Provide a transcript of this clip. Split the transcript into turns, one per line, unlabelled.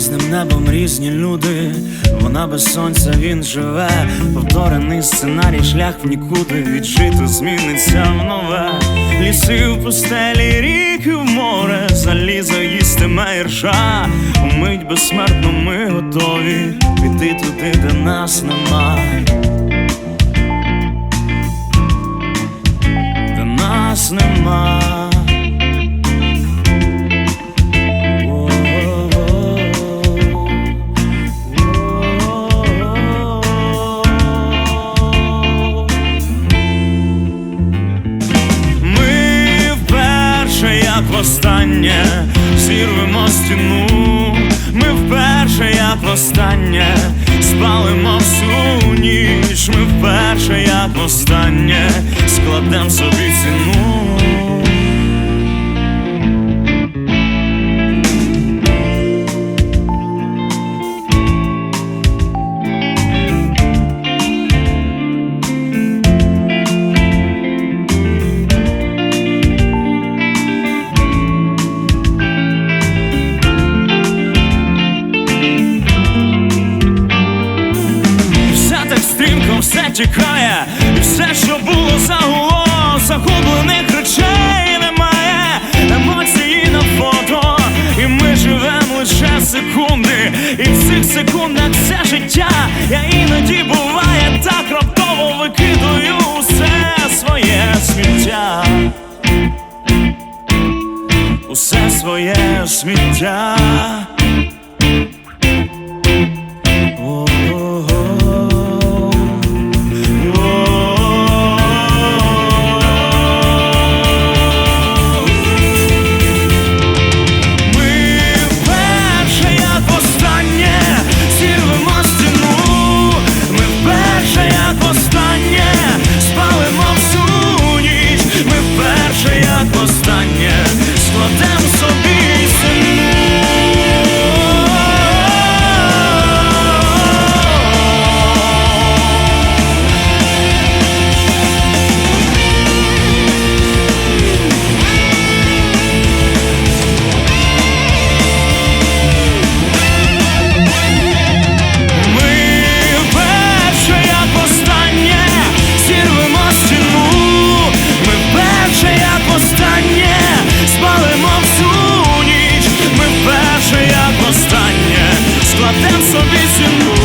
небом різні люди, вона без сонця, він живе, повторений сценарій, шлях в нікуди віджито зміниться в нове. Ліси в пустелі, ріки в море, залізо їстиме ірша. Умить безсмертно ми готові піти туди, де нас нема. Як востаннє, зірвемо стіну. Ми вперше, як востаннє, спалимо всю ніч. Ми вперше, як востаннє, складемо собі все тікає, і все, що було загуло, загублених речей немає, емоції на фото, і ми живемо лише секунди, і в цих секундах все життя, я іноді буває так раптово викидую усе своє сміття. Усе своє сміття. Ніч. Ми вперше, як востаннє, складем собі ціну.